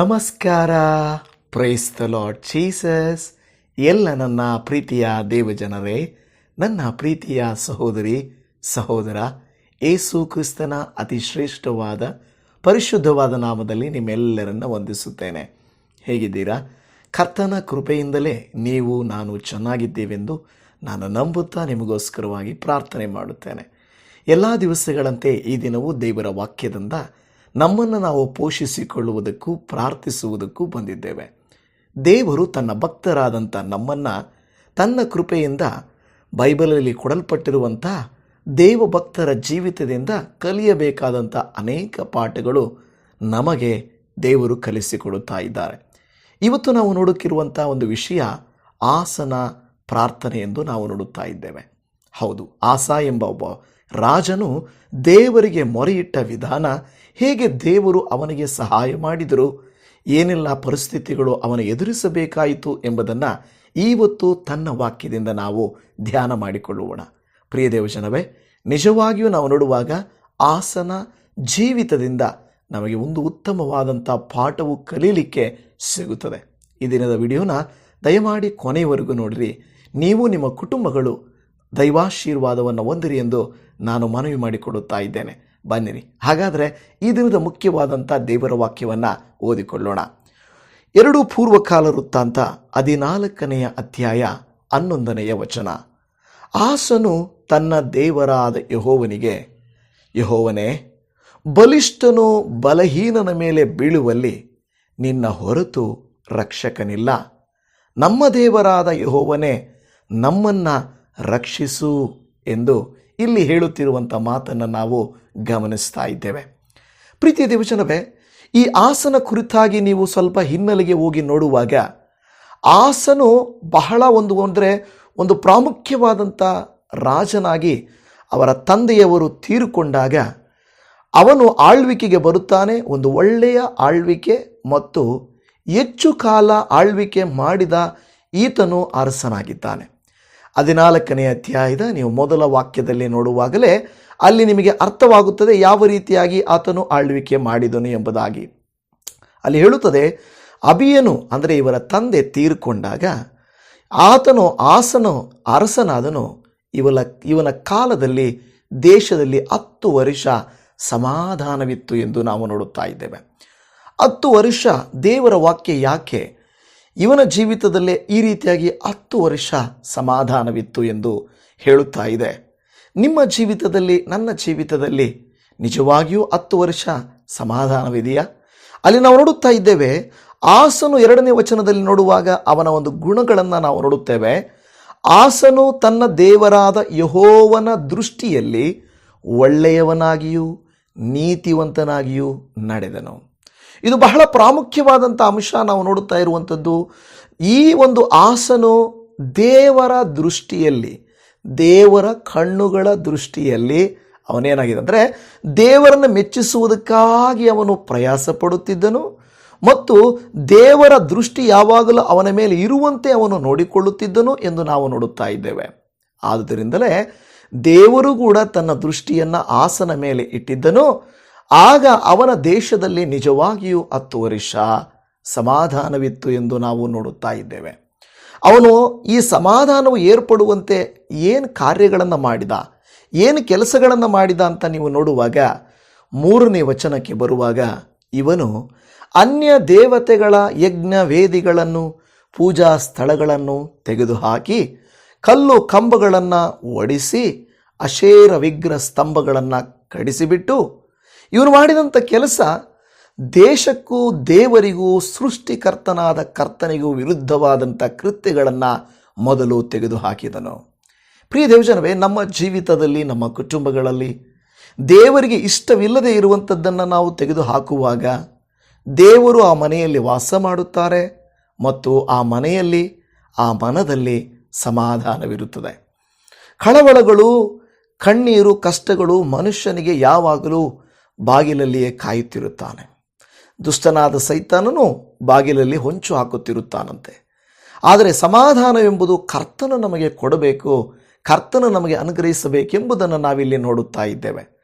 ನಮಸ್ಕಾರ. Praise the lord Jesus ಎಲ್ಲ ನನ್ನ ಪ್ರೀತಿಯ ದೇವಜನರೇ, ನನ್ನ ಪ್ರೀತಿಯ ಸಹೋದರಿ, ಸಹೋದರ, ಏಸು ಕ್ರಿಸ್ತನ ಅತಿ ಶ್ರೇಷ್ಠವಾದ, ಪರಿಶುದ್ಧವಾದ ನಾಮದಲ್ಲಿ ನಿಮ್ಮೆಲ್ಲರನ್ನ ವಂದಿಸುತ್ತೇನೆ. ಹೇಗಿದ್ದೀರಾ? ಕರ್ತನ ಕೃಪೆಯಿಂದಲೇ ನೀವು, ನಾನು ಚೆನ್ನಾಗಿದ್ದೇವೆಂದು ನಾನು ನಂಬುತ್ತಾ ನಿಮಗೋಸ್ಕರವಾಗಿ ಪ್ರಾರ್ಥನೆ ಮಾಡುತ್ತೇನೆ. ಎಲ್ಲ ದಿವಸಗಳಂತೆ ಈ ದಿನವೂ ದೇವರ ವಾಕ್ಯದಿಂದ ನಮ್ಮನ್ನು ನಾವು ಪೋಷಿಸಿಕೊಳ್ಳುವುದಕ್ಕೂ ಪ್ರಾರ್ಥಿಸುವುದಕ್ಕೂ ಬಂದಿದ್ದೇವೆ. ದೇವರು ತನ್ನ ಭಕ್ತರಾದಂಥ ನಮ್ಮನ್ನು ತನ್ನ ಕೃಪೆಯಿಂದ ಬೈಬಲಲ್ಲಿ ಕೊಡಲ್ಪಟ್ಟಿರುವಂಥ ದೇವಭಕ್ತರ ಜೀವಿತದಿಂದ ಕಲಿಯಬೇಕಾದಂಥ ಅನೇಕ ಪಾಠಗಳು ನಮಗೆ ದೇವರು ಕಲಿಸಿಕೊಡುತ್ತಾ ಇದ್ದಾರೆ. ಇವತ್ತು ನಾವು ನೋಡುತ್ತಿರುವಂಥ ಒಂದು ವಿಷಯ ಆಸನ ಪ್ರಾರ್ಥನೆ ಎಂದು ನಾವು ನೋಡುತ್ತಾ ಇದ್ದೇವೆ. ಹೌದು, ಆಸ ಎಂಬ ಒಬ್ಬ ರಾಜನು ದೇವರಿಗೆ ಮೊರೆಯಿಟ್ಟ ವಿಧಾನ ಹೇಗೆ ದೇವರು ಅವನಿಗೆ ಸಹಾಯ ಮಾಡಿದರು? ಏನೆಲ್ಲ ಪರಿಸ್ಥಿತಿಗಳು ಅವನು ಎದುರಿಸಬೇಕಾಯಿತು ಎಂಬುದನ್ನು ಇವತ್ತು ತನ್ನ ವಾಕ್ಯದಿಂದ ನಾವು ಧ್ಯಾನ ಮಾಡಿಕೊಳ್ಳೋಣ. ಪ್ರಿಯ ದೇವಜನವೇ, ನಿಜವಾಗಿಯೂ ನಾವು ನೋಡುವಾಗ ಆಸನ ಜೀವಿತದಿಂದ ನಮಗೆ ಒಂದು ಉತ್ತಮವಾದಂಥ ಪಾಠವು ಕಲೀಲಿಕ್ಕೆ ಸಿಗುತ್ತದೆ. ಈ ದಿನದ ವಿಡಿಯೋನ ದಯಮಾಡಿ ಕೊನೆಯವರೆಗೂ ನೋಡಿರಿ. ನೀವು ನಿಮ್ಮ ಕುಟುಂಬಗಳು ದೈವಾಶೀರ್ವಾದವನ್ನು ಹೊಂದಿರಿ ಎಂದು ನಾನು ಮನವಿ ಮಾಡಿಕೊಡುತ್ತಾ ಇದ್ದೇನೆ. ಬನ್ನಿರಿ. ಹಾಗಾದರೆ ಈ ದಿನದ ಮುಖ್ಯವಾದಂಥ ದೇವರ ವಾಕ್ಯವನ್ನು ಓದಿಕೊಳ್ಳೋಣ. ಎರಡು ಪೂರ್ವಕಾಲ ವೃತ್ತಾಂತ ಹದಿನಾಲ್ಕನೆಯ ಅಧ್ಯಾಯ ಹನ್ನೊಂದನೆಯ ವಚನ. ಆಸನು ತನ್ನ ದೇವರಾದ ಯಹೋವನಿಗೆ, ಯಹೋವನೇ, ಬಲಿಷ್ಠನು ಬಲಹೀನನ ಮೇಲೆ ಬೀಳುವಲ್ಲಿ ನಿನ್ನ ಹೊರತು ರಕ್ಷಕನಿಲ್ಲ. ನಮ್ಮ ದೇವರಾದ ಯಹೋವನೇ, ನಮ್ಮನ್ನು ರಕ್ಷಿಸು ಎಂದು ಇಲ್ಲಿ ಹೇಳುತ್ತಿರುವಂಥ ಮಾತನ್ನು ನಾವು ಗಮನಿಸ್ತಾ ಇದ್ದೇವೆ. ಪ್ರೀತಿಯ ದೇವಜನವೇ, ಈ ಆಸನ ಕುರಿತಾಗಿ ನೀವು ಸ್ವಲ್ಪ ಹಿನ್ನೆಲೆಗೆ ಹೋಗಿ ನೋಡುವಾಗ ಆಸನು ಬಹಳ ಒಂದು ಅಂದರೆ ಒಂದು ಪ್ರಾಮುಖ್ಯವಾದಂಥ ರಾಜನಾಗಿ ಅವರ ತಂದೆಯವರು ತೀರಿಕೊಂಡಾಗ ಅವನು ಆಳ್ವಿಕೆಗೆ ಬರುತ್ತಾನೆ, ಒಂದು ಒಳ್ಳೆಯ ಆಳ್ವಿಕೆ ಮತ್ತು ಹೆಚ್ಚು ಕಾಲ ಆಳ್ವಿಕೆ ಮಾಡಿದ ಈತನು ಅರಸನಾಗಿದ್ದಾನೆ. ಹದಿನಾಲ್ಕನೇ ಅಧ್ಯಾಯದ ನೀವು ಮೊದಲ ವಾಕ್ಯದಲ್ಲಿ ನೋಡುವಾಗಲೇ ಅಲ್ಲಿ ನಿಮಗೆ ಅರ್ಥವಾಗುತ್ತದೆ ಯಾವ ರೀತಿಯಾಗಿ ಆತನು ಆಳ್ವಿಕೆ ಮಾಡಿದನು ಎಂಬುದಾಗಿ. ಅಲ್ಲಿ ಹೇಳುತ್ತದೆ, ಅಬಿಯನು ಅಂದರೆ ಇವರ ತಂದೆ ತೀರ್ಕೊಂಡಾಗ ಆತನು ಆಸನು, ಅರಸನಾದನು, ಇವಲ, ಇವನ ಕಾಲದಲ್ಲಿ, ದೇಶದಲ್ಲಿ ಹತ್ತು ವರ್ಷ ಸಮಾಧಾನವಿತ್ತು ಎಂದು ನಾವು ನೋಡುತ್ತಾ ಇದ್ದೇವೆ. ಹತ್ತು ವರ್ಷ ದೇವರ ವಾಕ್ಯ ಯಾಕೆ? ಇವನ ಜೀವಿತದಲ್ಲೇ ಈ ರೀತಿಯಾಗಿ ಹತ್ತು ವರ್ಷ ಸಮಾಧಾನವಿತ್ತು ಎಂದು ಹೇಳುತ್ತಾ ಇದೆ. ನಿಮ್ಮ ಜೀವಿತದಲ್ಲಿ, ನನ್ನ ಜೀವಿತದಲ್ಲಿ ನಿಜವಾಗಿಯೂ ಹತ್ತು ವರ್ಷ ಸಮಾಧಾನವಿದೆಯಾ? ಅಲ್ಲಿ ನಾವು ನೋಡುತ್ತಾ ಇದ್ದೇವೆ, ಆಸನು ಎರಡನೇ ವಚನದಲ್ಲಿ ನೋಡುವಾಗ ಅವನ ಒಂದು ಗುಣಗಳನ್ನು ನಾವು ನೋಡುತ್ತೇವೆ. ಆಸನು ತನ್ನ ದೇವರಾದ ಯಹೋವನ ದೃಷ್ಟಿಯಲ್ಲಿ ಒಳ್ಳೆಯವನಾಗಿಯೂ ನೀತಿವಂತನಾಗಿಯೂ ನಡೆದನು. ಇದು ಬಹಳ ಪ್ರಾಮುಖ್ಯವಾದಂಥ ಅಂಶ ನಾವು ನೋಡುತ್ತಾ ಇರುವಂಥದ್ದು ಈ ಒಂದು ಆಸನು ದೇವರ ದೃಷ್ಟಿಯಲ್ಲಿ, ದೇವರ ಕಣ್ಣುಗಳ ದೃಷ್ಟಿಯಲ್ಲಿ ಅವನೇನಾಗಿದೆ ಅಂದರೆ ದೇವರನ್ನು ಮೆಚ್ಚಿಸುವುದಕ್ಕಾಗಿ ಅವನು ಪ್ರಯಾಸ ಪಡುತ್ತಿದ್ದನು ಮತ್ತು ದೇವರ ದೃಷ್ಟಿ ಯಾವಾಗಲೂ ಅವನ ಮೇಲೆ ಇರುವಂತೆ ಅವನು ನೋಡಿಕೊಳ್ಳುತ್ತಿದ್ದನು ಎಂದು ನಾವು ನೋಡುತ್ತಾ ಇದ್ದೇವೆ. ಆದುದರಿಂದಲೇ ದೇವರು ಕೂಡ ತನ್ನ ದೃಷ್ಟಿಯನ್ನು ಆಸನ ಮೇಲೆ ಇಟ್ಟಿದ್ದನು. ಆಗ ಅವನ ದೇಶದಲ್ಲಿ ನಿಜವಾಗಿಯೂ ಹತ್ತು ವರ್ಷ ಸಮಾಧಾನವಿತ್ತು ಎಂದು ನಾವು ನೋಡುತ್ತಾ ಇದ್ದೇವೆ. ಅವನು ಈ ಸಮಾಧಾನವು ಏರ್ಪಡುವಂತೆ ಏನು ಕಾರ್ಯಗಳನ್ನು ಮಾಡಿದ, ಏನು ಕೆಲಸಗಳನ್ನು ಮಾಡಿದ ಅಂತ ನೀವು ನೋಡುವಾಗ ಮೂರನೇ ವಚನಕ್ಕೆ ಬರುವಾಗ ಇವನು ಅನ್ಯ ದೇವತೆಗಳ ಯಜ್ಞ ವೇದಿಗಳನ್ನು, ಪೂಜಾ ಸ್ಥಳಗಳನ್ನು ತೆಗೆದುಹಾಕಿ ಕಲ್ಲು ಕಂಬಗಳನ್ನು ಒಡಿಸಿ ಅಶೇರ ವಿಗ್ರಹ ಸ್ತಂಭಗಳನ್ನು ಕಡಿಸಿಬಿಟ್ಟು ಇವನು ಮಾಡಿದಂಥ ಕೆಲಸ ದೇಶಕ್ಕೂ ದೇವರಿಗೂ ಸೃಷ್ಟಿಕರ್ತನಾದ ಕರ್ತನಿಗೂ ವಿರುದ್ಧವಾದಂಥ ಕೃತ್ಯಗಳನ್ನು ಮೊದಲು ತೆಗೆದುಹಾಕಿದನು. ಪ್ರಿಯ ದೇವಜನವೇ, ನಮ್ಮ ಜೀವಿತದಲ್ಲಿ, ನಮ್ಮ ಕುಟುಂಬಗಳಲ್ಲಿ ದೇವರಿಗೆ ಇಷ್ಟವಿಲ್ಲದೆ ಇರುವಂಥದ್ದನ್ನು ನಾವು ತೆಗೆದುಹಾಕುವಾಗ ದೇವರು ಆ ಮನೆಯಲ್ಲಿ ವಾಸ ಮಾಡುತ್ತಾರೆ ಮತ್ತು ಆ ಮನೆಯಲ್ಲಿ, ಆ ಮನದಲ್ಲಿ ಸಮಾಧಾನವಿರುತ್ತದೆ. ಕಳವಳಗಳು, ಕಣ್ಣೀರು, ಕಷ್ಟಗಳು ಮನುಷ್ಯನಿಗೆ ಯಾವಾಗಲೂ ಬಾಗಿಲಲ್ಲಿಯೇ ಕಾಯುತ್ತಿರುತ್ತಾನೆ. ದುಷ್ಟನಾದ ಸೈತಾನನು ಬಾಗಿಲಲ್ಲಿ ಹೊಂಚು ಹಾಕುತ್ತಿರುತ್ತಾನಂತೆ. ಆದರೆ ಸಮಾಧಾನವೆಂಬುದು ಕರ್ತನ ನಮಗೆ ಕೊಡಬೇಕು, ಕರ್ತನ ನಮಗೆ ಅನುಗ್ರಹಿಸಬೇಕೆಂಬುದನ್ನು ನಾವಿಲ್ಲಿ ನೋಡುತ್ತಾ ಇದ್ದೇವೆ.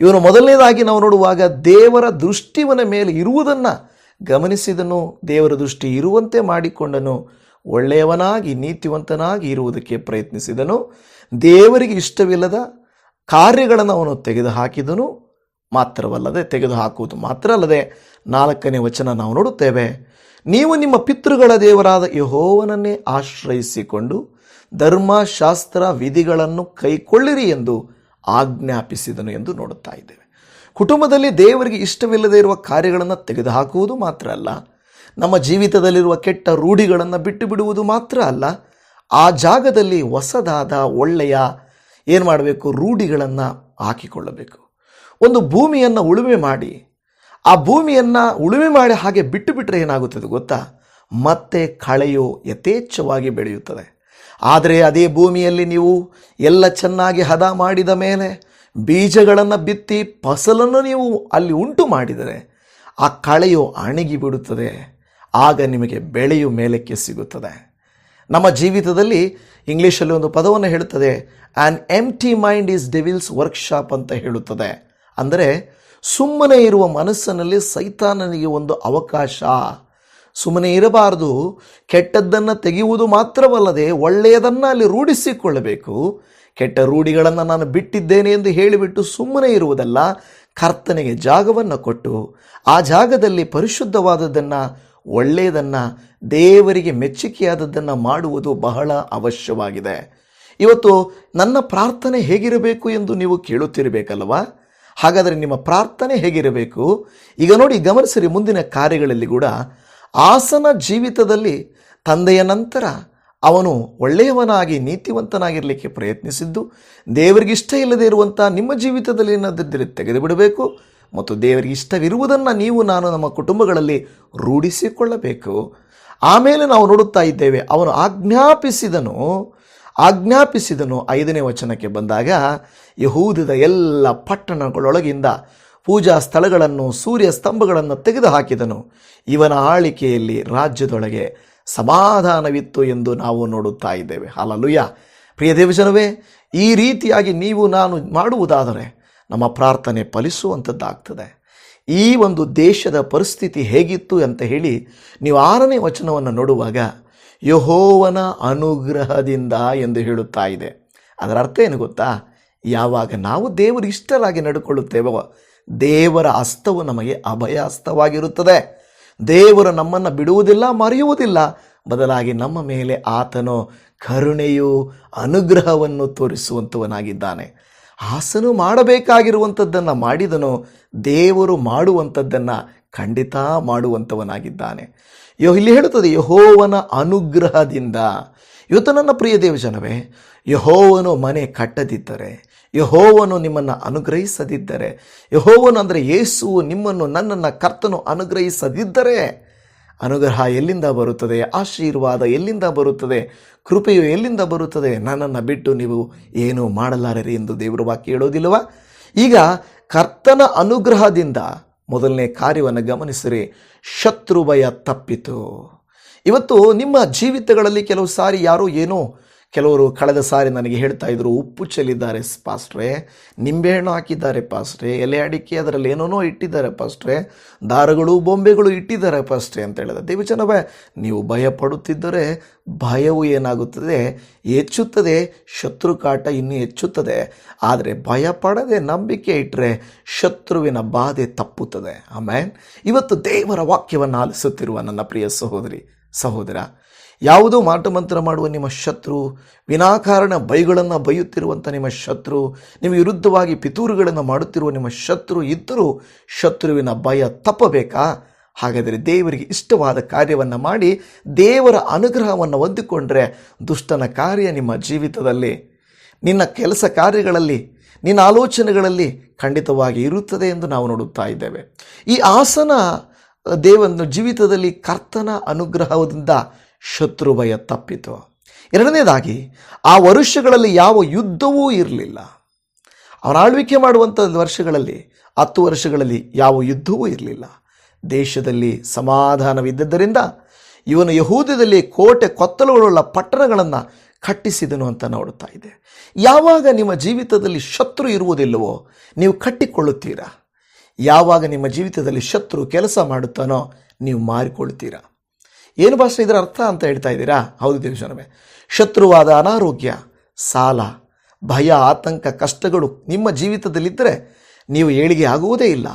ಇವನು ಮೊದಲನೇದಾಗಿ ನಾವು ನೋಡುವಾಗ ದೇವರ ದೃಷ್ಟಿವನ ಮೇಲೆ ಇರುವುದನ್ನು ಗಮನಿಸಿದನು, ದೇವರ ದೃಷ್ಟಿ ಇರುವಂತೆ ಮಾಡಿಕೊಂಡನು, ಒಳ್ಳೆಯವನಾಗಿ, ನೀತಿವಂತನಾಗಿ ಇರುವುದಕ್ಕೆ ಪ್ರಯತ್ನಿಸಿದನು, ದೇವರಿಗೆ ಇಷ್ಟವಿಲ್ಲದ ಕಾರ್ಯಗಳನ್ನು ಅವನು ತೆಗೆದುಹಾಕಿದನು ಮಾತ್ರವಲ್ಲದೆ ತೆಗೆದುಹಾಕುವುದು ಮಾತ್ರ ಅಲ್ಲದೆ ನಾಲ್ಕನೇ ವಚನ ನಾವು ನೋಡುತ್ತೇವೆ, ನೀವು ನಿಮ್ಮ ಪಿತೃಗಳ ದೇವರಾದ ಯಹೋವನನ್ನೇ ಆಶ್ರಯಿಸಿಕೊಂಡು ಧರ್ಮಶಾಸ್ತ್ರ ವಿಧಿಗಳನ್ನು ಕೈಕೊಳ್ಳಿರಿ ಎಂದು ಆಜ್ಞಾಪಿಸಿದನು ಎಂದು ನೋಡುತ್ತಾ ಇದ್ದೇವೆ. ಕುಟುಂಬದಲ್ಲಿ ದೇವರಿಗೆ ಇಷ್ಟವಿಲ್ಲದೆ ಇರುವ ಕಾರ್ಯಗಳನ್ನು ತೆಗೆದುಹಾಕುವುದು ಮಾತ್ರ ಅಲ್ಲ, ನಮ್ಮ ಜೀವಿತದಲ್ಲಿರುವ ಕೆಟ್ಟ ರೂಢಿಗಳನ್ನು ಬಿಟ್ಟು ಬಿಡುವುದು ಮಾತ್ರ ಅಲ್ಲ, ಆ ಜಾಗದಲ್ಲಿ ಹೊಸದಾದ ಒಳ್ಳೆಯ, ಏನು ಮಾಡಬೇಕು, ರೂಢಿಗಳನ್ನು ಹಾಕಿಕೊಳ್ಳಬೇಕು. ಒಂದು ಭೂಮಿಯನ್ನು ಉಳುಮೆ ಮಾಡಿ, ಆ ಭೂಮಿಯನ್ನು ಉಳುಮೆ ಮಾಡಿ ಹಾಗೆ ಬಿಟ್ಟು ಬಿಟ್ಟರೆ ಏನಾಗುತ್ತದೆ ಗೊತ್ತಾ? ಮತ್ತೆ ಕಳೆಯು ಯಥೇಚ್ಛವಾಗಿ ಬೆಳೆಯುತ್ತದೆ. ಆದರೆ ಅದೇ ಭೂಮಿಯಲ್ಲಿ ನೀವು ಎಲ್ಲ ಚೆನ್ನಾಗಿ ಹದ ಮಾಡಿದ ಮೇಲೆ, ಬೀಜಗಳನ್ನು ಬಿತ್ತಿ ಫಸಲನ್ನು ನೀವು ಅಲ್ಲಿ ಉಂಟು ಮಾಡಿದರೆ, ಆ ಕಳೆಯು ಅಣಗಿ ಬಿಡುತ್ತದೆ. ಆಗ ನಿಮಗೆ ಬೆಳೆಯು ಮೇಲಕ್ಕೆ ಸಿಗುತ್ತದೆ. ನಮ್ಮ ಜೀವಿತದಲ್ಲಿ ಇಂಗ್ಲೀಷಲ್ಲಿ ಒಂದು ಪದವನ್ನು ಹೇಳುತ್ತದೆ an empty mind is devil's workshop ಅಂತ ಹೇಳುತ್ತದೆ. ಅಂದರೆ ಸುಮ್ಮನೆ ಇರುವ ಮನಸ್ಸಿನಲ್ಲಿ ಸೈತಾನನಿಗೆ ಒಂದು ಅವಕಾಶ. ಸುಮ್ಮನೆ ಇರಬಾರದು. ಕೆಟ್ಟದ್ದನ್ನು ತೆಗೆಯುವುದು ಮಾತ್ರವಲ್ಲದೆ ಒಳ್ಳೆಯದನ್ನು ಅಲ್ಲಿ ರೂಢಿಸಿಕೊಳ್ಳಬೇಕು. ಕೆಟ್ಟ ರೂಢಿಗಳನ್ನು ನಾನು ಬಿಟ್ಟಿದ್ದೇನೆ ಎಂದು ಹೇಳಿಬಿಟ್ಟು ಸುಮ್ಮನೆ ಇರುವುದಲ್ಲ, ಕರ್ತನಿಗೆ ಜಾಗವನ್ನು ಕೊಟ್ಟು, ಆ ಜಾಗದಲ್ಲಿ ಪರಿಶುದ್ಧವಾದದ್ದನ್ನು, ಒಳ್ಳೆಯದನ್ನು, ದೇವರಿಗೆ ಮೆಚ್ಚುಗೆಯಾದದ್ದನ್ನು ಮಾಡುವುದು ಬಹಳ ಅವಶ್ಯವಾಗಿದೆ. ಇವತ್ತು ನನ್ನ ಪ್ರಾರ್ಥನೆ ಹೇಗಿರಬೇಕು ಎಂದು ನೀವು ಕೇಳುತ್ತಿರಬೇಕಲ್ವಾ? ಹಾಗಾದರೆ ನಿಮ್ಮ ಪ್ರಾರ್ಥನೆ ಹೇಗಿರಬೇಕು? ಈಗ ನೋಡಿ, ಗಮನಿಸಿರಿ, ಮುಂದಿನ ಕಾರ್ಯಗಳಲ್ಲಿ ಕೂಡ ಆಸನ ಜೀವಿತದಲ್ಲಿ ತಂದೆಯ ನಂತರ ಅವನು ಒಳ್ಳೆಯವನಾಗಿ, ನೀತಿವಂತನಾಗಿರಲಿಕ್ಕೆ ಪ್ರಯತ್ನಿಸಿದ್ದು, ದೇವರಿಗೆ ಇಷ್ಟ ಇಲ್ಲದೆ ಇರುವಂಥ ನಿಮ್ಮ ಜೀವಿತದಲ್ಲಿ ಏನಾದಿದ್ದರೆ ತೆಗೆದುಬಿಡಬೇಕು ಮತ್ತು ದೇವರಿಗೆ ಇಷ್ಟವಿರುವುದನ್ನು ನೀವು, ನಾನು ನಮ್ಮ ಕುಟುಂಬಗಳಲ್ಲಿ ರೂಢಿಸಿಕೊಳ್ಳಬೇಕು. ಆಮೇಲೆ ನಾವು ನೋಡುತ್ತಾ ಇದ್ದೇವೆ, ಅವನು ಆಜ್ಞಾಪಿಸಿದನು ಆಜ್ಞಾಪಿಸಿದನು ಐದನೇ ವಚನಕ್ಕೆ ಬಂದಾಗ, ಯಹೂದದ ಎಲ್ಲ ಪಟ್ಟಣಗಳೊಳಗಿಂದ ಪೂಜಾ ಸ್ಥಳಗಳನ್ನು, ಸೂರ್ಯ ಸ್ತಂಭಗಳನ್ನು ತೆಗೆದುಹಾಕಿದನು. ಇವನ ಆಳಿಕೆಯಲ್ಲಿ ರಾಜ್ಯದೊಳಗೆ ಸಮಾಧಾನವಿತ್ತು ಎಂದು ನಾವು ನೋಡುತ್ತಾ ಇದ್ದೇವೆ. ಹಾಲಲುಯ್ಯ ಪ್ರಿಯ ದೇವಜನವೇ, ಈ ರೀತಿಯಾಗಿ ನೀವು ನಾನು ಮಾಡುವುದಾದರೆ ನಮ್ಮ ಪ್ರಾರ್ಥನೆ ಫಲಿಸುವಂಥದ್ದಾಗ್ತದೆ. ಈ ಒಂದು ದೇಶದ ಪರಿಸ್ಥಿತಿ ಹೇಗಿತ್ತು ಅಂತ ಹೇಳಿ ನೀವು ಆರನೇ ವಚನವನ್ನು ನೋಡುವಾಗ ಯಹೋವನ ಅನುಗ್ರಹದಿಂದ ಎಂದು ಹೇಳುತ್ತಾ ಇದೆ. ಅದರ ಅರ್ಥ ಏನು ಗೊತ್ತಾ? ಯಾವಾಗ ನಾವು ದೇವರು ಇಷ್ಟರಾಗಿ ನಡ್ಕೊಳ್ಳುತ್ತೇವೋ, ದೇವರ ಹಸ್ತವು ನಮಗೆ ಅಭಯ ಹಸ್ತವಾಗಿರುತ್ತದೆ ದೇವರು ನಮ್ಮನ್ನು ಬಿಡುವುದಿಲ್ಲ, ಮರೆಯುವುದಿಲ್ಲ. ಬದಲಾಗಿ ನಮ್ಮ ಮೇಲೆ ಆತನು ಕರುಣೆಯು ಅನುಗ್ರಹವನ್ನು ತೋರಿಸುವಂಥವನಾಗಿದ್ದಾನೆ ಆಸನು ಮಾಡಬೇಕಾಗಿರುವಂಥದ್ದನ್ನು ಮಾಡಿದನು, ದೇವರು ಮಾಡುವಂಥದ್ದನ್ನು ಖಂಡಿತ ಮಾಡುವಂಥವನಾಗಿದ್ದಾನೆ ಯೋ ಇಲ್ಲಿ ಹೇಳುತ್ತದೆ, ಯಹೋವನ ಅನುಗ್ರಹದಿಂದ. ಇವತ್ತು ನನ್ನ ಪ್ರಿಯ ದೇವಜನವೇ ಯಹೋವನು ಮನೆ ಕಟ್ಟದಿದ್ದರೆ, ಯಹೋವನು ನಿಮ್ಮನ್ನು ಅನುಗ್ರಹಿಸದಿದ್ದರೆ, ಯಹೋವನು ಅಂದರೆ ಯೇಸುವು ನಿಮ್ಮನ್ನು ನನ್ನನ್ನು ಕರ್ತನು ಅನುಗ್ರಹಿಸದಿದ್ದರೆ, ಅನುಗ್ರಹ ಎಲ್ಲಿಂದ ಬರುತ್ತದೆ, ಆಶೀರ್ವಾದ ಎಲ್ಲಿಂದ ಬರುತ್ತದೆ, ಕೃಪೆಯು ಎಲ್ಲಿಂದ ಬರುತ್ತದೆ, ನನ್ನನ್ನು ಬಿಟ್ಟು ನೀವು ಏನೂ ಮಾಡಲಾರರಿ ಎಂದು ದೇವರು ವಾಕ್ಯ ಹೇಳೋದಿಲ್ಲವ? ಈಗ ಕರ್ತನ ಅನುಗ್ರಹದಿಂದ ಮೊದಲನೇ ಕಾರ್ಯವನ್ನು ಗಮನಿಸಿರಿ ಶತ್ರು ಭಯ ತಪ್ಪಿತು. ಇವತ್ತು ನಿಮ್ಮ ಜೀವಿತಗಳಲ್ಲಿ ಕೆಲವು ಸಾರಿ ಯಾರೋ ಏನೋ ಕೆಲವರು ಕಳೆದ ಸಾರಿ ನನಗೆ ಹೇಳ್ತಾ ಇದ್ರು, ಉಪ್ಪು ಚೆಲ್ಲಿದ್ದಾರೆ ಪಾಸ್ಟ್ರೆ, ನಿಂಬೆಹಣ್ಣು ಹಾಕಿದ್ದಾರೆ ಪಾಸ್ಟ್ರೆ, ಎಲೆ ಅಡಿಕೆ ಅದರಲ್ಲಿ ಏನೇನೋ ಇಟ್ಟಿದ್ದಾರೆ ಪಾಸ್ಟ್ರೆ, ದಾರಗಳು, ಬೊಂಬೆಗಳು ಇಟ್ಟಿದ್ದಾರೆ ಪಾಸ್ಟ್ರೆ ಅಂತ ಹೇಳಿದ. ದೇವಜನವೇ ನೀವು ಭಯ ಪಡುತ್ತಿದ್ದರೆ ಭಯವು ಏನಾಗುತ್ತದೆ? ಹೆಚ್ಚುತ್ತದೆ, ಶತ್ರು ಕಾಟ ಇನ್ನೂ ಹೆಚ್ಚುತ್ತದೆ. ಆದರೆ ಭಯ ಪಡದೆ ನಂಬಿಕೆ ಇಟ್ಟರೆ ಶತ್ರುವಿನ ಬಾಧೆ ತಪ್ಪುತ್ತದೆ. ಆಮೇನ್. ಇವತ್ತು ದೇವರ ವಾಕ್ಯವನ್ನು ಆಲಿಸುತ್ತಿರುವ ನನ್ನ ಪ್ರಿಯ ಸಹೋದರಿ, ಸಹೋದರ ಯಾವುದೋ ಮಾಟಮಂತ್ರ ಮಾಡುವ ನಿಮ್ಮ ಶತ್ರು, ವಿನಾಕಾರಣ ಬೈಗಳನ್ನು ಬೈಯುತ್ತಿರುವಂಥ ನಿಮ್ಮ ಶತ್ರು, ನಿಮ್ಮ ವಿರುದ್ಧವಾಗಿ ಪಿತೂರುಗಳನ್ನು ಮಾಡುತ್ತಿರುವ ನಿಮ್ಮ ಶತ್ರು ಇದ್ದರೂ ಶತ್ರುವಿನ ಭಯ ತಪ್ಪಬೇಕಾ? ಹಾಗಾದರೆ ದೇವರಿಗೆ ಇಷ್ಟವಾದ ಕಾರ್ಯವನ್ನು ಮಾಡಿ ದೇವರ ಅನುಗ್ರಹವನ್ನು ಹೊಂದಿಕೊಂಡ್ರೆ ದುಷ್ಟನ ಕಾರ್ಯ ನಿಮ್ಮ ಜೀವಿತದಲ್ಲಿ, ನಿನ್ನ ಕೆಲಸ ಕಾರ್ಯಗಳಲ್ಲಿ, ನಿನ್ನ ಆಲೋಚನೆಗಳಲ್ಲಿ ಖಂಡಿತವಾಗಿ ಇರುತ್ತದೆ ಎಂದು ನಾವು ನೋಡುತ್ತಾ ಇದ್ದೇವೆ. ಈ ಆಸನ ದೇವನ ಜೀವಿತದಲ್ಲಿ ಕರ್ತನ ಅನುಗ್ರಹದಿಂದ ಶತ್ರು ಭಯ ತಪ್ಪಿತು. ಎರಡನೇದಾಗಿ, ಆ ವರುಷಗಳಲ್ಲಿ ಯಾವ ಯುದ್ಧವೂ ಇರಲಿಲ್ಲ. ಅವರ ಆಳ್ವಿಕೆ ಮಾಡುವಂಥ ವರ್ಷಗಳಲ್ಲಿ, ಹತ್ತು ವರ್ಷಗಳಲ್ಲಿ ಯಾವ ಯುದ್ಧವೂ ಇರಲಿಲ್ಲ. ದೇಶದಲ್ಲಿ ಸಮಾಧಾನವಿದ್ದದ್ದರಿಂದ ಇವನು ಯಹೂದದಲ್ಲಿ ಕೋಟೆ ಕೊತ್ತಲುಗಳುಳ್ಳ ಪಟ್ಟಣಗಳನ್ನು ಕಟ್ಟಿಸಿದನು ಅಂತ ನೋಡುತ್ತಾ ಇದೆ. ಯಾವಾಗ ನಿಮ್ಮ ಜೀವಿತದಲ್ಲಿ ಶತ್ರು ಇರುವುದಿಲ್ಲವೋ, ನೀವು ಕಟ್ಟಿಕೊಳ್ಳುತ್ತೀರಾ? ಯಾವಾಗ ನಿಮ್ಮ ಜೀವಿತದಲ್ಲಿ ಶತ್ರು ಕೆಲಸ ಮಾಡುತ್ತಾನೋ, ನೀವು ಮಾರಿಕೊಳ್ತೀರಾ ಏನು ಭಾಷೆ ಇದರ ಅರ್ಥ ಅಂತ ಹೇಳ್ತಾ ಇದ್ದೀರಾ? ಹೌದು ದೇವಜನವೇ ಶತ್ರುವಾದ ಅನಾರೋಗ್ಯ, ಸಾಲ, ಭಯ, ಆತಂಕ, ಕಷ್ಟಗಳು ನಿಮ್ಮ ಜೀವಿತದಲ್ಲಿದ್ದರೆ ನೀವು ಏಳಿಗೆ ಆಗುವುದೇ ಇಲ್ಲ.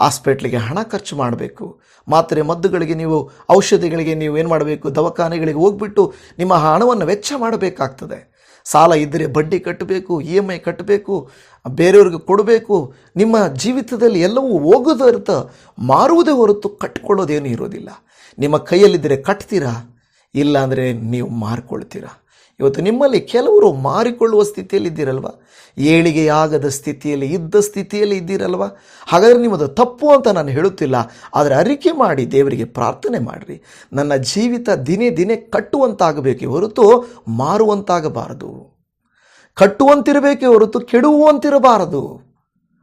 ಹಾಸ್ಪಿಟ್ಲಿಗೆ ಹಣ ಖರ್ಚು ಮಾಡಬೇಕು. ಮಾತ್ರೆ ಮದ್ದುಗಳಿಗೆ ನೀವು, ಔಷಧಿಗಳಿಗೆ ನೀವು ಏನು ಮಾಡಬೇಕು? ದವಾಖಾನೆಗಳಿಗೆ ಹೋಗ್ಬಿಟ್ಟು ನಿಮ್ಮ ಹಣವನ್ನು ವೆಚ್ಚ ಮಾಡಬೇಕಾಗ್ತದೆ. ಸಾಲ ಇದ್ದರೆ ಬಡ್ಡಿ ಕಟ್ಟಬೇಕು, ಇ ಎಂ ಐ ಕಟ್ಟಬೇಕು, ಬೇರೆಯವ್ರಿಗೆ ಕೊಡಬೇಕು. ನಿಮ್ಮ ಜೀವಿತದಲ್ಲಿ ಎಲ್ಲವೂ ಹೋಗೋದು ಹೊರತು ಮಾರುವುದೇ ಹೊರತು ಕಟ್ಟಿಕೊಳ್ಳೋದೇನೂ ಇರೋದಿಲ್ಲ. ನಿಮ್ಮ ಕೈಯಲ್ಲಿದ್ದರೆ ಕಟ್ತೀರಾ? ಇಲ್ಲಾಂದರೆ ನೀವು ಮಾರಿಕೊಳ್ತೀರಾ? ಇವತ್ತು ನಿಮ್ಮಲ್ಲಿ ಕೆಲವರು ಮಾರಿಕೊಳ್ಳುವ ಸ್ಥಿತಿಯಲ್ಲಿ ಇದ್ದೀರಲ್ವ ಏಳಿಗೆಯಾಗದ ಸ್ಥಿತಿಯಲ್ಲಿ, ಇದ್ದ ಸ್ಥಿತಿಯಲ್ಲಿ ಇದ್ದೀರಲ್ವ? ಹಾಗಾದರೆ ನಿಮ್ಮದು ತಪ್ಪು ಅಂತ ನಾನು ಹೇಳುತ್ತಿಲ್ಲ. ಆದರೆ ಅರಿಕೆ ಮಾಡಿ, ದೇವರಿಗೆ ಪ್ರಾರ್ಥನೆ ಮಾಡಿರಿ. ನನ್ನ ಜೀವಿತ ದಿನೇ ದಿನೇ ಕಟ್ಟುವಂತಾಗಬೇಕೇ ಹೊರತು ಮಾರುವಂತಾಗಬಾರದು. ಕಟ್ಟುವಂತಿರಬೇಕೆ ಹೊರತು ಕೆಡುವಂತಿರಬಾರದು.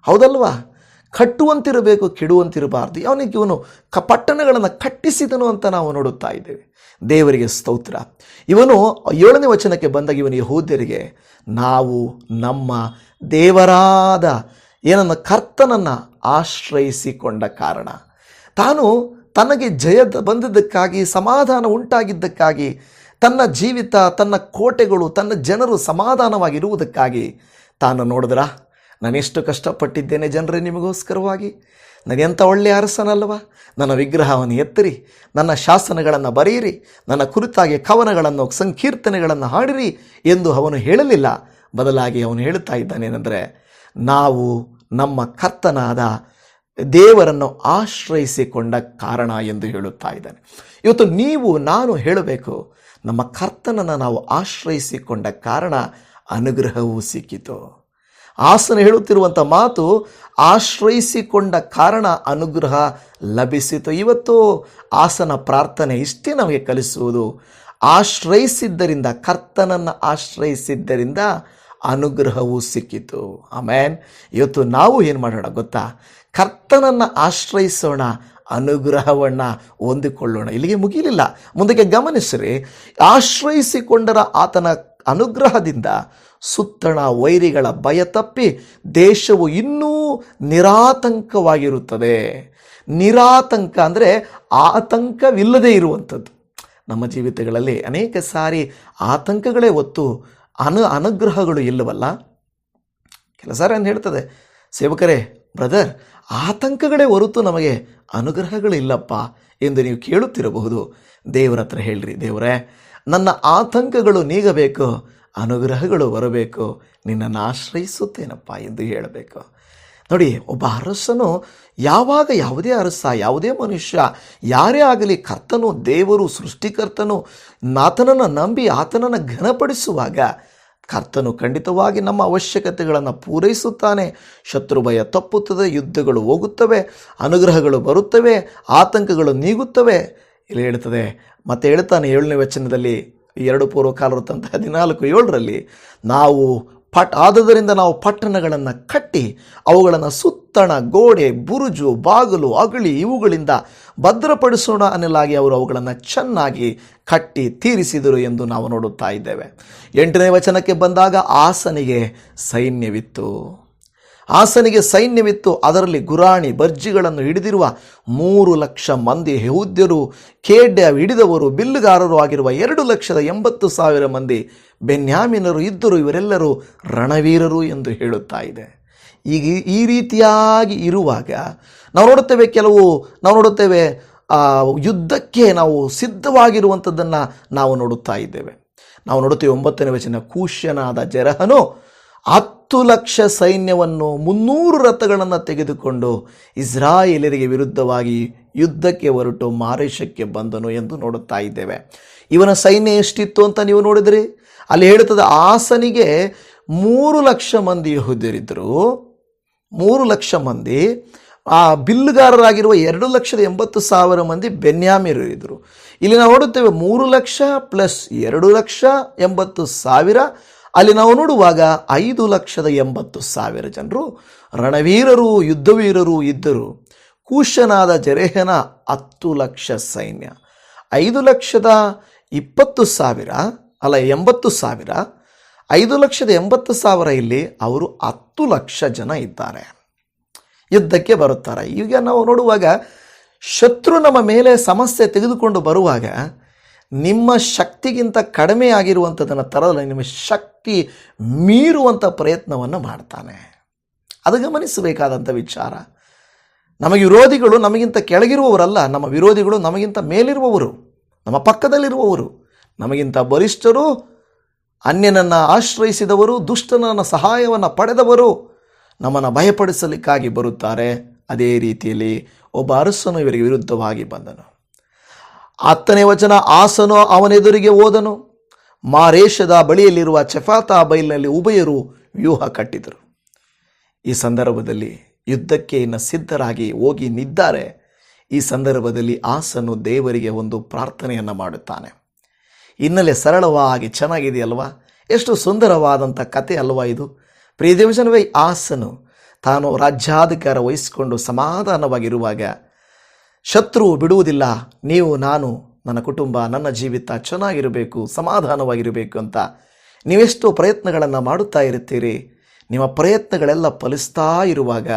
ಹೌದಲ್ವಾ? ಕಟ್ಟುವಂತಿರಬೇಕು, ಕೆಡುವಂತಿರಬಾರದು. ಅವನಿಗೆ ಇವನು ಕ ಪಟ್ಟಣಗಳನ್ನು ಕಟ್ಟಿಸಿದನು ಅಂತ ನಾವು ನೋಡುತ್ತಾ ಇದ್ದೇವೆ. ದೇವರಿಗೆ ಸ್ತೋತ್ರ. ಇವನು ಏಳನೇ ವಚನಕ್ಕೆ ಬಂದಾಗ ಇವನು ಯಹೂದ್ಯರಿಗೆ, ನಾವು ನಮ್ಮ ದೇವರಾದ ಏನನ್ನ ಕರ್ತನನ್ನು ಆಶ್ರಯಿಸಿಕೊಂಡ ಕಾರಣ. ತಾನು ತನಗೆ ಜಯ ಬಂದಿದ್ದಕ್ಕಾಗಿ, ಸಮಾಧಾನ ಉಂಟಾಗಿದ್ದಕ್ಕಾಗಿ, ತನ್ನ ಜೀವಿತ, ತನ್ನ ಕೋಟೆಗಳು, ತನ್ನ ಜನರು ಸಮಾಧಾನವಾಗಿರುವುದಕ್ಕಾಗಿ ತಾನು ನೋಡಿದ್ರ? ನಾನೆಷ್ಟು ಕಷ್ಟಪಟ್ಟಿದ್ದೇನೆ ಜನರೇ ನಿಮಗೋಸ್ಕರವಾಗಿ. ನನಗೆಂಥ ಒಳ್ಳೆಯ ಅರಸನಲ್ವ ನನ್ನ ವಿಗ್ರಹವನ್ನು ಎತ್ತಿರಿ, ನನ್ನ ಶಾಸನಗಳನ್ನು ಬರೆಯಿರಿ, ನನ್ನ ಕುರಿತಾಗಿ ಕವನಗಳನ್ನು, ಸಂಕೀರ್ತನೆಗಳನ್ನು ಹಾಡಿರಿ ಎಂದು ಅವನು ಹೇಳಲಿಲ್ಲ. ಬದಲಾಗಿ ಅವನು ಹೇಳುತ್ತಾ ಇದ್ದಾನೇನೆಂದರೆ, ನಾವು ನಮ್ಮ ಕರ್ತನಾದ ದೇವರನ್ನು ಆಶ್ರಯಿಸಿಕೊಂಡ ಕಾರಣ ಎಂದು ಹೇಳುತ್ತಾ ಇದ್ದಾನೆ. ಇವತ್ತು ನೀವು, ನಾನು ಹೇಳಬೇಕು, ನಮ್ಮ ಕರ್ತನನ್ನು ನಾವು ಆಶ್ರಯಿಸಿಕೊಂಡ ಕಾರಣ ಅನುಗ್ರಹವೂ ಸಿಕ್ಕಿತು. ಆಸನ ಹೇಳುತ್ತಿರುವಂಥ ಮಾತು ಆಶ್ರಯಿಸಿಕೊಂಡ ಕಾರಣ ಅನುಗ್ರಹ ಲಭಿಸಿತು. ಇವತ್ತು ಆಸನ ಪ್ರಾರ್ಥನೆ ಇಷ್ಟೇ ನಮಗೆ ಕಲಿಸುವುದು. ಆಶ್ರಯಿಸಿದ್ದರಿಂದ, ಕರ್ತನನ್ನು ಆಶ್ರಯಿಸಿದ್ದರಿಂದ ಅನುಗ್ರಹವೂ ಸಿಕ್ಕಿತು. ಆಮೇನ್. ಇವತ್ತು ನಾವು ಏನು ಮಾಡೋಣ ಗೊತ್ತಾ? ಕರ್ತನನ್ನು ಆಶ್ರಯಿಸೋಣ, ಅನುಗ್ರಹವನ್ನು ಹೊಂದಿಕೊಳ್ಳೋಣ. ಇಲ್ಲಿಗೆ ಮುಗಿಲಿಲ್ಲ. ಮುಂದಕ್ಕೆ ಗಮನಿಸಿರಿ. ಆಶ್ರಯಿಸಿಕೊಂಡರ ಆತನ ಅನುಗ್ರಹದಿಂದ ಸುತ್ತಣ ವೈರಿಗಳ ಭಯ ತಪ್ಪಿ ದೇಶವು ಇನ್ನೂ ನಿರಾತಂಕವಾಗಿರುತ್ತದೆ. ನಿರಾತಂಕ ಅಂದರೆ ಆತಂಕವಿಲ್ಲದೆ ಇರುವಂಥದ್ದು. ನಮ್ಮ ಜೀವಿತಗಳಲ್ಲಿ ಅನೇಕ ಸಾರಿ ಆತಂಕಗಳೇ ಹೊತ್ತು ಅನು ಅನುಗ್ರಹಗಳು ಇಲ್ಲವಲ್ಲ? ಕೆಲಸ ಏನು ಹೇಳ್ತದೆ, ಸೇವಕರೇ, ಬ್ರದರ್, ಆತಂಕಗಳೇ ಹೊರತು ನಮಗೆ ಅನುಗ್ರಹಗಳಿಲ್ಲಪ್ಪ ಎಂದು ನೀವು ಕೇಳುತ್ತಿರಬಹುದು. ದೇವರ ಹತ್ರ ಹೇಳ್ರಿ, ದೇವರೇ ನನ್ನ ಆತಂಕಗಳು ನೀಗಬೇಕು, ಅನುಗ್ರಹಗಳು ಬರಬೇಕು, ನಿನ್ನನ್ನು ಆಶ್ರಯಿಸುತ್ತೇನಪ್ಪ ಎಂದು ಹೇಳಬೇಕು. ನೋಡಿ, ಒಬ್ಬ ಅರಸನು ಯಾವಾಗ ಯಾವುದೇ ಅರಸ, ಯಾವುದೇ ಮನುಷ್ಯ, ಯಾರೇ ಆಗಲಿ ಕರ್ತನು, ದೇವರು, ಸೃಷ್ಟಿಕರ್ತನು ನಾತನನ್ನು ನಂಬಿ ಆತನನ್ನು ಘನಪಡಿಸುವಾಗ ಕರ್ತನು ಖಂಡಿತವಾಗಿ ನಮ್ಮ ಅವಶ್ಯಕತೆಗಳನ್ನು ಪೂರೈಸುತ್ತಾನೆ. ಶತ್ರು ಭಯ ತಪ್ಪುತ್ತದೆ, ಯುದ್ಧಗಳು ಹೋಗುತ್ತವೆ, ಅನುಗ್ರಹಗಳು ಬರುತ್ತವೆ, ಆತಂಕಗಳು ನೀಗುತ್ತವೆ. ಇಲ್ಲಿ ಹೇಳ್ತದೆ ಮತ್ತೆ ಹೇಳ್ತಾನೆ ಏಳನೇ ವಚನದಲ್ಲಿ ಎರಡು ಪೂರ್ವಕಾಲವೃತ್ತಂತ ಹದಿನಾಲ್ಕು ಏಳರಲ್ಲಿ, ನಾವು ಪಟ್, ಆದುದರಿಂದ ನಾವು ಪಟ್ಟಣಗಳನ್ನು ಕಟ್ಟಿ, ಅವುಗಳನ್ನು ಸುತ್ತಣ, ಗೋಡೆ, ಬುರುಜು, ಬಾಗಿಲು, ಅಗಳಿ ಇವುಗಳಿಂದ ಭದ್ರಪಡಿಸೋಣ ಅನ್ನಲಾಗಿ ಅವರು ಅವುಗಳನ್ನು ಚೆನ್ನಾಗಿ ಕಟ್ಟಿ ತೀರಿಸಿದರು ಎಂದು ನಾವು ನೋಡುತ್ತಾ ಇದ್ದೇವೆ. ಎಂಟನೇ ವಚನಕ್ಕೆ ಬಂದಾಗ ಆಸನಿಗೆ ಸೈನ್ಯವಿತ್ತು. ಆಸನಿಗೆ ಸೈನ್ಯವಿತ್ತು. ಅದರಲ್ಲಿ ಗುರಾಣಿ ಬರ್ಜಿಗಳನ್ನು ಹಿಡಿದಿರುವ ಮೂರು ಲಕ್ಷ ಮಂದಿ ಯಹೂದ್ಯರು, ಖೇಡ್ಯ ಹಿಡಿದವರು, ಬಿಲ್ಲುಗಾರರು ಆಗಿರುವ ಎರಡು ಲಕ್ಷದ ಎಂಬತ್ತು ಸಾವಿರ ಮಂದಿ ಬೆನ್ಯಾಮಿನರು ಇದ್ದರು. ಇವರೆಲ್ಲರೂ ರಣವೀರರು ಎಂದು ಹೇಳುತ್ತಾ ಇದೆ. ಈಗ ಈ ರೀತಿಯಾಗಿ ಇರುವಾಗ ನಾವು ನೋಡುತ್ತೇವೆ ಕೆಲವು ನಾವು ನೋಡುತ್ತೇವೆ ಯುದ್ಧಕ್ಕೆ ನಾವು ಸಿದ್ಧವಾಗಿರುವಂಥದ್ದನ್ನು ನಾವು ನೋಡುತ್ತಾ ಇದ್ದೇವೆ. ನಾವು ನೋಡುತ್ತೇವೆ ಒಂಬತ್ತನೇ ವಚನ ಕೂಶ್ಯನಾದ ಜರಹನು ಹತ್ತು ಲಕ್ಷ ಸೈನ್ಯವನ್ನು ಮುನ್ನೂರು ರಥಗಳನ್ನು ತೆಗೆದುಕೊಂಡು ಇಸ್ರಾಯೇಲರಿಗೆ ವಿರುದ್ಧವಾಗಿ ಯುದ್ಧಕ್ಕೆ ಹೊರಟು ಮಾರೇಶಕ್ಕೆ ಬಂದನು ಎಂದು ನೋಡುತ್ತಾ ಇದ್ದೇವೆ. ಇವನ ಸೈನ್ಯ ಎಷ್ಟಿತ್ತು ಅಂತ ನೀವು ನೋಡಿದ್ರಿ? ಅಲ್ಲಿ ಹೇಳುತ್ತದೆ, ಆಸನಿಗೆ ಮೂರು ಲಕ್ಷ ಮಂದಿ ಯಹುದ್ಯರಿದ್ದರು. ಮೂರು ಲಕ್ಷ ಮಂದಿ, ಆ ಬಿಲ್ಲುಗಾರರಾಗಿರುವ ಎರಡು ಲಕ್ಷದ ಎಂಬತ್ತು ಸಾವಿರ ಮಂದಿ ಬೆನ್ಯಾಮಿರು ಇದ್ದರು. ಇಲ್ಲಿ ನಾವು ನೋಡುತ್ತೇವೆ ಮೂರು ಲಕ್ಷ ಪ್ಲಸ್ ಎರಡು ಲಕ್ಷ ಎಂಬತ್ತು ಸಾವಿರ ಅಲ್ಲಿ ನಾವು ನೋಡುವಾಗ ಐದು ಲಕ್ಷದ ಎಂಬತ್ತು ಸಾವಿರ ಜನರು, ರಣವೀರರು, ಯುದ್ಧವೀರರು ಇದ್ದರು. ಕೂಶನಾದ ಜರೇಹನ ಹತ್ತು ಲಕ್ಷ ಸೈನ್ಯ. ಐದು ಲಕ್ಷದ ಇಪ್ಪತ್ತು ಸಾವಿರ, ಅಲ್ಲ ಎಂಬತ್ತು ಸಾವಿರ, ಐದು ಲಕ್ಷದ ಎಂಬತ್ತು ಸಾವಿರ ಇಲ್ಲಿ ಅವರು ಹತ್ತು ಲಕ್ಷ ಜನ ಇದ್ದಾರೆ. ಯುದ್ಧಕ್ಕೆ ಬರುತ್ತಾರೆ. ಈಗ ನಾವು ನೋಡುವಾಗ ಶತ್ರು ನಮ್ಮ ಮೇಲೆ ಸಮಸ್ಯೆ ತೆಗೆದುಕೊಂಡು ಬರುವಾಗ ನಿಮ್ಮ ಶಕ್ತಿಗಿಂತ ಕಡಿಮೆ ಆಗಿರುವಂಥದ್ದನ್ನು ತರಲು ನಿಮ್ಮ ಶಕ್ತಿ ಮೀರುವಂಥ ಪ್ರಯತ್ನವನ್ನು ಮಾಡ್ತಾನೆ. ಅದು ಗಮನಿಸಬೇಕಾದಂಥ ವಿಚಾರ. ನಮಗೆ ವಿರೋಧಿಗಳು ನಮಗಿಂತ ಕೆಳಗಿರುವವರಲ್ಲ, ನಮ್ಮ ವಿರೋಧಿಗಳು ನಮಗಿಂತ ಮೇಲಿರುವವರು, ನಮ್ಮ ಪಕ್ಕದಲ್ಲಿರುವವರು, ನಮಗಿಂತ ಬಲಿಷ್ಠರು, ಅನ್ಯನನ್ನು ಆಶ್ರಯಿಸಿದವರು, ದುಷ್ಟನನ್ನು ಸಹಾಯವನ್ನು ಪಡೆದವರು ನಮ್ಮನ್ನು ಭಯಪಡಿಸಲಿಕ್ಕಾಗಿ ಬರುತ್ತಾರೆ. ಅದೇ ರೀತಿಯಲ್ಲಿ ಒಬ್ಬ ಅರಸನು ಇವರಿಗೆ ವಿರುದ್ಧವಾಗಿ ಬಂದನು. ಹತ್ತನೇ ವಚನ ಆಸನು ಅವನೆದುರಿಗೆ ಹೋದನು. ಮಾರೇಶದ ಬಳಿಯಲ್ಲಿರುವ ಚಫಾತಾ ಬೈಲ್ನಲ್ಲಿ ಉಭಯರು ವ್ಯೂಹ ಕಟ್ಟಿದರು. ಈ ಸಂದರ್ಭದಲ್ಲಿ ಯುದ್ಧಕ್ಕೆ ಇನ್ನು ಸಿದ್ಧರಾಗಿ ಹೋಗಿ ನಿದ್ದಾರೆ. ಈ ಸಂದರ್ಭದಲ್ಲಿ ಆಸನು ದೇವರಿಗೆ ಒಂದು ಪ್ರಾರ್ಥನೆಯನ್ನು ಮಾಡುತ್ತಾನೆ. ಹಿನ್ನೆಲೆ ಸರಳವಾಗಿ ಚೆನ್ನಾಗಿದೆಯಲ್ವಾ? ಎಷ್ಟು ಸುಂದರವಾದಂಥ ಕತೆ ಅಲ್ವಾ ಇದು? ಪ್ರಿಯದೇವಜನವೇ ಆಸನು ತಾನು ರಾಜ್ಯಾಧಿಕಾರ ವಹಿಸಿಕೊಂಡು ಸಮಾಧಾನವಾಗಿರುವಾಗ ಶತ್ರು ಬಿಡುವುದಿಲ್ಲ. ನೀವು, ನಾನು, ನನ್ನ ಕುಟುಂಬ, ನನ್ನ ಜೀವಿತ ಚೆನ್ನಾಗಿರಬೇಕು, ಸಮಾಧಾನವಾಗಿರಬೇಕು ಅಂತ ನೀವೆಷ್ಟು ಪ್ರಯತ್ನಗಳನ್ನು ಮಾಡುತ್ತಾ ಇರುತ್ತೀರಿ. ನಿಮ್ಮ ಪ್ರಯತ್ನಗಳೆಲ್ಲ ಫಲಿಸ್ತಾ ಇರುವಾಗ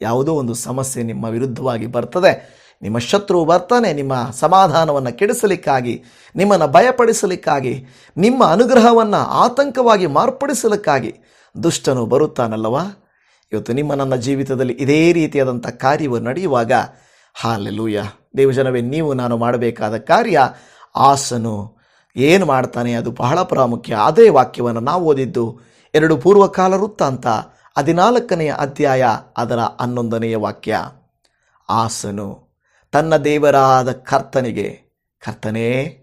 ಯಾವುದೋ ಒಂದು ಸಮಸ್ಯೆ ನಿಮ್ಮ ವಿರುದ್ಧವಾಗಿ ಬರ್ತದೆ. ನಿಮ್ಮ ಶತ್ರು ಬರ್ತಾನೆ, ನಿಮ್ಮ ಸಮಾಧಾನವನ್ನು ಕೆಡಿಸಲಿಕ್ಕಾಗಿ, ನಿಮ್ಮನ್ನು ಭಯಪಡಿಸಲಿಕ್ಕಾಗಿ, ನಿಮ್ಮ ಅನುಗ್ರಹವನ್ನು ಆತಂಕವಾಗಿ ಮಾರ್ಪಡಿಸಲಿಕ್ಕಾಗಿ ದುಷ್ಟನು ಬರುತ್ತಾನಲ್ಲವಾ? ಇವತ್ತು ನಿಮ್ಮ ನನ್ನ ಜೀವಿತದಲ್ಲಿ ಇದೇ ರೀತಿಯಾದಂಥ ಕಾರ್ಯವು ನಡೆಯುವಾಗ ಹಾಲೆಲೂಯ. ದೇವಜನವೇ ನೀವು ನಾನು ಮಾಡಬೇಕಾದ ಕಾರ್ಯ ಆಸನು. ಏನು ಮಾಡ್ತಾನೆ? ಅದು ಬಹಳ ಪ್ರಾಮುಖ್ಯ. ಅದೇ ವಾಕ್ಯವನ್ನು ನಾವು ಓದಿದ್ದು ಎರಡು ಪೂರ್ವಕಾಲ ವೃತ್ತಾಂತ ಹದಿನಾಲ್ಕನೆಯ ಅಧ್ಯಾಯ ಅದರ ಹನ್ನೊಂದನೆಯ ವಾಕ್ಯ. ಆಸನು ತನ್ನ ದೇವರಾದ ಕರ್ತನಿಗೆ, ಕರ್ತನೇ